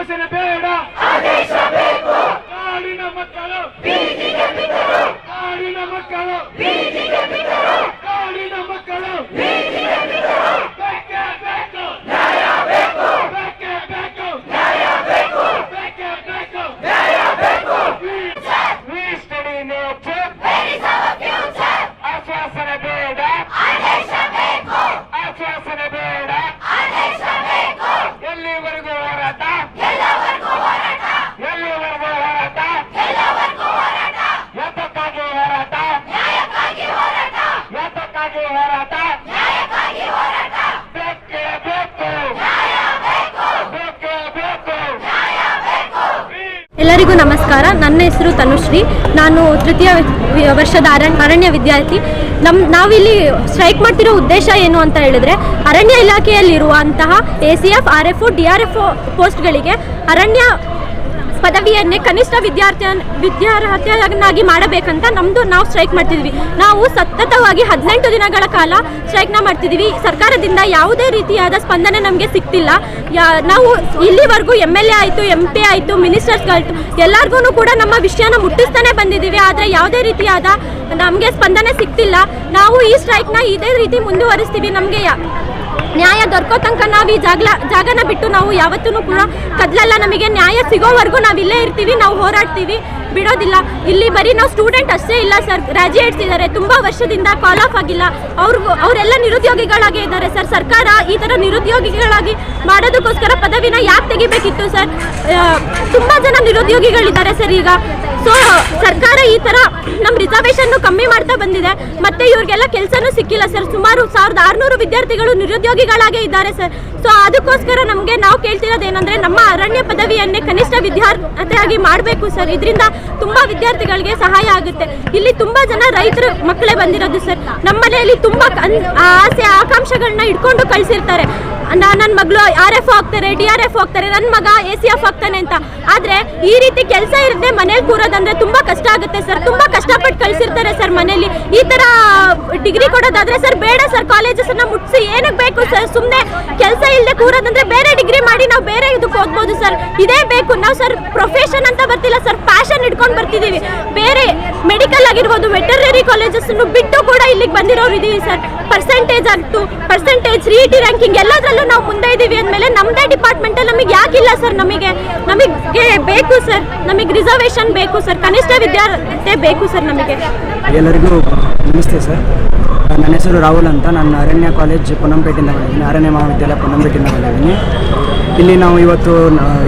ಆಶ್ವಾಸನೆ ಬೇಡ. ಕಾಡಿನ ಮಕ್ಕಳು. ಕಾಡಿನ ಮಕ್ಕಳು. ಕಾಡಿನ ಮಕ್ಕಳು ಬೇಕೇ ಬೇಕು ಬೇಕೇ ಬೇಕು ಬೇಕೇ ಬೇಕು We study nature. ಆಶ್ವಾಸನೆ ಬೇಡ ಆಶ್ವಾಸನೆ ಬೇಡ ಎಲ್ಲಿವರೆಗೂ ಹೋರಾಟ ಎಲ್ಲಿವರೆಗೂ ಹೋರಾಟ ಯಾತಕ್ಕಾಗಿ ಹೋರಾಟ ಯಾತಕ್ಕಾಗಿ ಹೋರಾಟ ಬೇಕೇ ಬೇಕು ಬೇಕೇ ಬೇಕು ಎಲ್ಲರಿಗೂ ನಮಸ್ಕಾರ. ನನ್ನ ಹೆಸರು ತನುಶ್ರೀ. ನಾನು ತೃತೀಯ ವರ್ಷದ ಅರಣ್ಯ ಅರಣ್ಯ ವಿದ್ಯಾರ್ಥಿ. ನಮ್ಮ ನಾವಿಲ್ಲಿ ಸ್ಟ್ರೈಕ್ ಮಾಡ್ತಿರೋ ಉದ್ದೇಶ ಏನು ಅಂತ ಹೇಳಿದ್ರೆ, ಅರಣ್ಯ ಇಲಾಖೆಯಲ್ಲಿರುವಂತಹ A C F R F D R F ಪೋಸ್ಟ್ಗಳಿಗೆ ಅರಣ್ಯ ಪದವಿಯನ್ನೇ ಕನಿಷ್ಠ ವಿದ್ಯಾರ್ಥಿ ವಿದ್ಯಾರ್ಹತೆಯನ್ನಾಗಿ ಮಾಡಬೇಕಂತ ನಮ್ಮದು ನಾವು ಸ್ಟ್ರೈಕ್ ಮಾಡ್ತಿದ್ವಿ. ನಾವು ಸತತವಾಗಿ ಹದಿನೆಂಟು ದಿನಗಳ ಕಾಲ ಸ್ಟ್ರೈಕ್ನ ಮಾಡ್ತಿದ್ದೀವಿ ಸರ್ಕಾರದಿಂದ ಯಾವುದೇ ರೀತಿಯಾದ ಸ್ಪಂದನೆ ನಮಗೆ ಸಿಗ್ತಿಲ್ಲ ನಾವು ಇಲ್ಲಿವರೆಗೂ ಎಂ ಎಲ್ ಎ ಆಯಿತು ಎಂ ಪಿ ಆಯಿತು ಮಿನಿಸ್ಟರ್ಸ್ಗಳಾಯಿತು ಎಲ್ಲರಿಗೂ ಕೂಡ ನಮ್ಮ ವಿಷಯನ ಮುಟ್ಟಿಸ್ತಾನೆ ಬಂದಿದ್ದೀವಿ. ಆದರೆ ಯಾವುದೇ ರೀತಿಯಾದ ನಮಗೆ ಸ್ಪಂದನೆ ಸಿಗ್ತಿಲ್ಲ ನಾವು ಈ ಸ್ಟ್ರೈಕ್ನ ಇದೇ ರೀತಿ ಮುಂದುವರಿಸ್ತೀವಿ. ನಮಗೆ ನ್ಯಾಯ ದೊರಕೋ ತನಕ ನಾವು ಈ ಜಾಗ ಜಾಗನ ಬಿಟ್ಟು ನಾವು ಯಾವತ್ತೂ ಕೂಡ ಕದ್ಲಲ್ಲ. ನಮಗೆ ನ್ಯಾಯ ಸಿಗೋವರೆಗೂ ನಾವು ಇಲ್ಲೇ ಇರ್ತೀವಿ, ನಾವು ಹೋರಾಡ್ತೀವಿ. ಬಿಡೋದಿಲ್ಲ. ಇಲ್ಲಿ ಬರೀ ನಾವು ಸ್ಟೂಡೆಂಟ್ ಅಷ್ಟೇ ಇಲ್ಲ ಸರ್. ಗ್ರಾಜ್ಯುಯೇಟ್ಸ್ ಇದ್ದಾರೆ. ತುಂಬ ವರ್ಷದಿಂದ ಕಾಲ್ ಆಫ್ ಆಗಿಲ್ಲ. ಅವ್ರಿಗೂ ಅವರೆಲ್ಲ ನಿರುದ್ಯೋಗಿಗಳಾಗೇ ಇದ್ದಾರೆ ಸರ್. ಸರ್ಕಾರ ಈ ಥರ ನಿರುದ್ಯೋಗಿಗಳಾಗಿ ಮಾಡೋದಕ್ಕೋಸ್ಕರ ಪದವಿನ ಯಾಕೆ ತೆಗಿಬೇಕಿತ್ತು ಸರ್? ತುಂಬ ಜನ ನಿರುದ್ಯೋಗಿಗಳಿದ್ದಾರೆ ಸರ್ ಈಗ. ಸೊ ಸರ್ಕಾರ ಈ ಥರ ನಮ್ಮ ರಿಸರ್ವೇಷನ್ನು ಕಮ್ಮಿ ಮಾಡ್ತಾ ಬಂದಿದೆ. ಮತ್ತೆ ಇವ್ರಿಗೆಲ್ಲ ಕೆಲಸನೂ ಸಿಕ್ಕಿಲ್ಲ ಸರ್. ಸುಮಾರು ಸಾವಿರದ ಆರುನೂರು ವಿದ್ಯಾರ್ಥಿಗಳು ನಿರುದ್ಯೋಗಿಗಳಾಗೇ ಇದ್ದಾರೆ ಸರ್. ಸೊ ಅದಕ್ಕೋಸ್ಕರ ನಮಗೆ ನಾವು ಕೇಳ್ತಿರೋದು ಏನಂದ್ರೆ ನಮ್ಮ ಅರಣ್ಯ ಪದವಿಯನ್ನೇ ಕನಿಷ್ಠ ವಿದ್ಯಾರ್ಥಿಯಾಗಿ ಮಾಡಬೇಕು ಸರ್. ಇದರಿಂದ ತುಂಬಾ ವಿದ್ಯಾರ್ಥಿಗಳಿಗೆ ಸಹಾಯ ಆಗುತ್ತೆ. ಇಲ್ಲಿ ತುಂಬಾ ಜನ ರೈತರು ಮಕ್ಕಳೇ ಬಂದಿರೋದು ಸರ್. ನಮ್ಮ ಮನೆಯಲ್ಲಿ ತುಂಬಾ ಆಸೆ ಆಕಾಂಕ್ಷೆಗಳನ್ನ ಇಟ್ಕೊಂಡು ಕಳಿಸಿರ್ತಾರೆ. ನನ್ನ ಮಗಳು ಆರ್ ಎಫ್ ಹೋಗ್ತಾರೆ ಡಿ ಆರ್ ಎಫ್ ಹೋಗ್ತಾರೆ ನನ್ನ ಮಗ ಎ ಸಿ ಎಫ್ ಹೋಗ್ತಾನೆ ಅಂತ. ಆದ್ರೆ ಈ ರೀತಿ ಕೆಲಸ ಇರದೆ ಮನೇಲಿ ಕೂರೋದಂದ್ರೆ ತುಂಬಾ ಕಷ್ಟ ಆಗುತ್ತೆ ಸರ್. ತುಂಬಾ ಕಷ್ಟಪಟ್ಟು ಕಳಿಸಿರ್ತಾರೆ ಸರ್ ಮನೇಲಿ. ಈ ತರ ಡಿಗ್ರಿ ಕೊಡೋದಾದ್ರೆ ಸರ್ ಬೇಡ ಸರ್. ಕಾಲೇಜಸ್ ಅನ್ನ ಮುಟ್ಸಿ ಏನಕ್ಕೆ ಬೇಕು ಸರ್? ಸುಮ್ಮನೆ ಕೆಲಸ ಇಲ್ಲದೆ ಕೂರೋದಂದ್ರೆ ಬೇರೆ ಡಿಗ್ರಿ ಮಾಡಿ ನಾವು ಬೇರೆ ಇದಕ್ಕೆ ಓದ್ಬೋದು ಸರ್. ಇದೇ ಬೇಕು. ನಾವು ಸರ್ ಪ್ರೊಫೆಷನ್ ಅಂತ ಬರ್ತಿಲ್ಲ ಸರ್. ಪ್ಯಾಷನ್ ಇಟ್ಕೊಂಡು ಬರ್ತಿದ್ದೀವಿ ಬೇರೆ ಮೆಡಿಕಲ್ ಆಗಿರ್ಬೋದು ವೆಟರ್ನರಿ ಕಾಲೇಜಸ್ ಬಿಟ್ಟು ಕೂಡ ಇಲ್ಲಿಗೆ ಬಂದಿರೋರು ಇದೀವಿ ಸರ್. ಪರ್ಸೆಂಟೇಜ್ ಆಗ್ತು ಪರ್ಸೆಂಟೇಜ್ ಸಿ ಟಿ ರ್ಯಾಂಕಿಂಗ್ ಎಲ್ಲದರಲ್ಲೂ ನಾವು ಮುಂದೆ ಇದ್ದೀವಿ ಅಂದಮೇಲೆ ನಮ್ಮದೇ ಡಿಪಾರ್ಟ್ಮೆಂಟಲ್ಲಿ ನಮಗೆ ಯಾಕಿಲ್ಲ ಸರ್ ನಮಗೆ? ನಮಗೆ ಬೇಕು ಸರ್ ನಮಗೆ ರಿಸರ್ವೇಷನ್ ಬೇಕು ಸರ್ ಕನಿಷ್ಠ ವಿದ್ಯಾರ್ಥಿ ಬೇಕು ಸರ್ ನಮಗೆ. ಎಲ್ಲರಿಗೂ ನಮಸ್ತೆ ಸರ್ ನನ್ನ ಹೆಸರು ರಾಹುಲ್ ಅಂತ. ನಾನು ಅರಣ್ಯ ಕಾಲೇಜ್ ಪೊನ್ನಂಪೇಟೆಯಿಂದ ಬಂದಿದ್ದೀನಿ. ಅರಣ್ಯ ಮಹಾವಿದ್ಯಾಲಯ ಪೊನ್ನಂಪೇಟೆಯಿಂದ ಬಂದಿದ್ದೀನಿ. ಇಲ್ಲಿ ನಾವು ಇವತ್ತು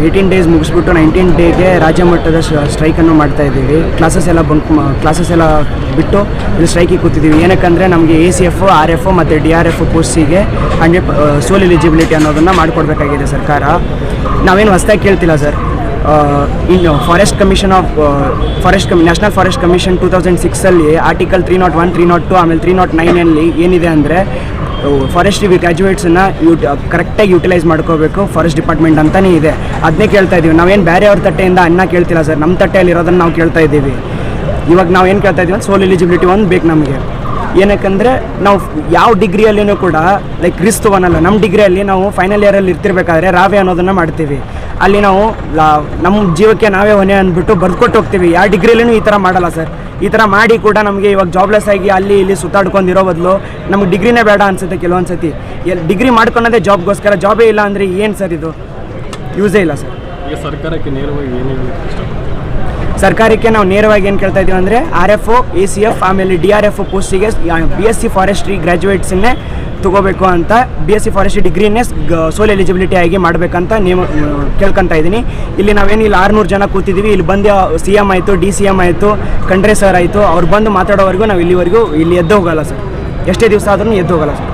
ಏಯ್ಟೀನ್ ಡೇಸ್ ಮುಗಿಸ್ಬಿಟ್ಟು ನೈನ್ಟೀನ್ ಡೇಗೆ ರಾಜ್ಯ ಮಟ್ಟದ ಸ್ಟ್ರೈಕನ್ನು ಮಾಡ್ತಾ ಇದ್ದೀವಿ. ಕ್ಲಾಸಸ್ ಎಲ್ಲ ಬಂಕ್ ಕ್ಲಾಸಸ್ ಎಲ್ಲ ಬಿಟ್ಟು ಇಲ್ಲಿ ಸ್ಟ್ರೈಕಿಗೆ ಕೂತಿದ್ದೀವಿ. ಏನಕ್ಕಂದರೆ ನಮಗೆ A C F R F ಮತ್ತು ಡಿ ಆರ್ ಎಫ್ ಪೋಸ್ಟಿಗೆ ಹಂಡ್ರೆಡ್ ಸೋಲ್ ಎಲಿಜಿಬಿಲಿಟಿ ಅನ್ನೋದನ್ನು ಮಾಡಿಕೊಡ್ಬೇಕಾಗಿದೆ ಸರ್ಕಾರ. ನಾವೇನು ಹೊಸ್ದಾಗಿ ಕೇಳ್ತಿಲ್ಲ ಸರ್. ಇನ್ನು forest commission of forest ಕಮಿ national forest commission two thousand ಸಿಕ್ಸಲ್ಲಿ article three nought one three nought two ಆಮೇಲೆ ತ್ರೀ ನಾಟ್ ನೈನಲ್ಲಿ ಏನಿದೆ ಅಂದರೆ ಫಾರೆಸ್ಟ್ ಗ್ರ್ಯಾಜುಯೇಟ್ಸನ್ನು ಯೂಟ್ ಕರೆಕ್ಟಾಗಿ ಯೂಟಿಲೈಸ್ ಮಾಡ್ಕೋಬೇಕು ಫಾರೆಸ್ಟ್ ಡಿಪಾರ್ಟ್ಮೆಂಟ್ ಅಂತಲೇ ಇದೆ. ಅದನ್ನೇ ಕೇಳ್ತಾ ಇದ್ದೀವಿ ನಾವೇನು ಬೇರೆಯವ್ರ ತಟ್ಟೆಯಿಂದ ಅನ್ನ ಕೇಳ್ತಿಲ್ಲ ಸರ್. ನಮ್ಮ ತಟ್ಟೆಯಲ್ಲಿ ಇರೋದನ್ನು ನಾವು ಕೇಳ್ತಾ ಇದ್ದೀವಿ ಇವಾಗ ನಾವು ಏನು ಕೇಳ್ತಾ ಇದ್ದೀವಿ ಸೋಲ್ ಎಲಿಜಿಬಿಲಿಟಿ ಒಂದು ಬೇಕು ನಮಗೆ. ಏನಕ್ಕಂದರೆ ನಾವು ಯಾವ ಡಿಗ್ರಿಯಲ್ಲಿನೂ ಕೂಡ ಲೈಕ್ ರಿಸ್ಕ್ ತೊಗೊಳಲ್ಲ ನಮ್ಮ ಡಿಗ್ರಿಯಲ್ಲಿ ನಾವು ಫೈನಲ್ ಇಯರಲ್ಲಿ ಇರ್ತಿರ್ಬೇಕಾದ್ರೆ ರಾವೆ ಅನ್ನೋದನ್ನು ಮಾಡ್ತೀವಿ. ಅಲ್ಲಿ ನಾವು ನಮ್ಮ ಜೀವಕ್ಕೆ ನಾವೇ ಹೊಣೆ ಅಂದ್ಬಿಟ್ಟು ಬರ್ಕೊಟ್ಟು ಹೋಗ್ತೀವಿ. ಯಾವ ಡಿಗ್ರಿಲೂ ಈ ಥರ ಮಾಡಲ್ಲ ಸರ್. ಈ ಥರ ಮಾಡಿ ಕೂಡ ನಮಗೆ ಇವಾಗ ಜಾಬ್ಲೆಸ್ ಆಗಿ ಅಲ್ಲಿ ಇಲ್ಲಿ ಸುತ್ತಾಡ್ಕೊಂಡಿರೋ ಬದಲು ನಮ್ಗೆ ಡಿಗ್ರಿನೇ ಬೇಡ ಅನ್ಸುತ್ತೆ ಕೆಲವೊಂದು ಸತಿ ಎಲ್ಲಿ ಡಿಗ್ರಿ ಮಾಡ್ಕೊಳೋದೇ ಜಾಬ್ಗೋಸ್ಕರ ಜಾಬೇ ಇಲ್ಲ ಅಂದರೆ ಏನು ಸರ್ ಇದು? ಯೂಸೇ ಇಲ್ಲ ಸರ್. ಈಗ ಸರ್ಕಾರಕ್ಕೆ ನೇರವಾಗಿ ಏನು ಸರ್ಕಾರಕ್ಕೆ ನಾವು ನೇರವಾಗಿ ಏನು ಕೇಳ್ತಾ ಇದ್ದೀವಿ ಅಂದರೆ R F O A C F ಆಮೇಲೆ ಡಿ ಆರ್ ಎಫ್ ಪೋಸ್ಟಿಗೆ ಬಿ ಎಸ್ ಸಿ ಫಾರೆಸ್ಟ್ರಿ ಗ್ರ್ಯಾಜುಯೇಟ್ಸನ್ನೇ ತಗೋಬೇಕು ಅಂತ ಬಿ ಎಸ್ ಸಿ ಫಾರೆಸ್ಟ್ರಿ ಡಿಗ್ರಿನೇ ಸೋಲ್ ಎಲಿಜಿಬಿಲಿಟಿ ಆಗಿ ಮಾಡಬೇಕಂತ ನೇಮ ಕೇಳ್ಕೊತಾ ಇದ್ದೀನಿ ಇಲ್ಲಿ ನಾವೇನು ಇಲ್ಲಿ ಆರುನೂರು ಜನ ಕೂತಿದ್ದೀವಿ ಇಲ್ಲಿ ಬಂದು ಸಿ ಎಂ ಆಯಿತು ಡಿ ಸಿ ಎಂ ಆಯಿತು, ಖಂಡ್ರೆ ಸರ್ ಆಯಿತು, ಅವ್ರು ಬಂದು ಮಾತಾಡೋವರೆಗೂ ನಾವು ಇಲ್ಲಿವರೆಗೂ ಇಲ್ಲಿ ಎದ್ದು ಹೋಗಲ್ಲ ಸರ್ ಎಷ್ಟೇ ದಿವಸ ಆದ್ರೂ ಎದ್ದು ಹೋಗಲ್ಲ ಸರ್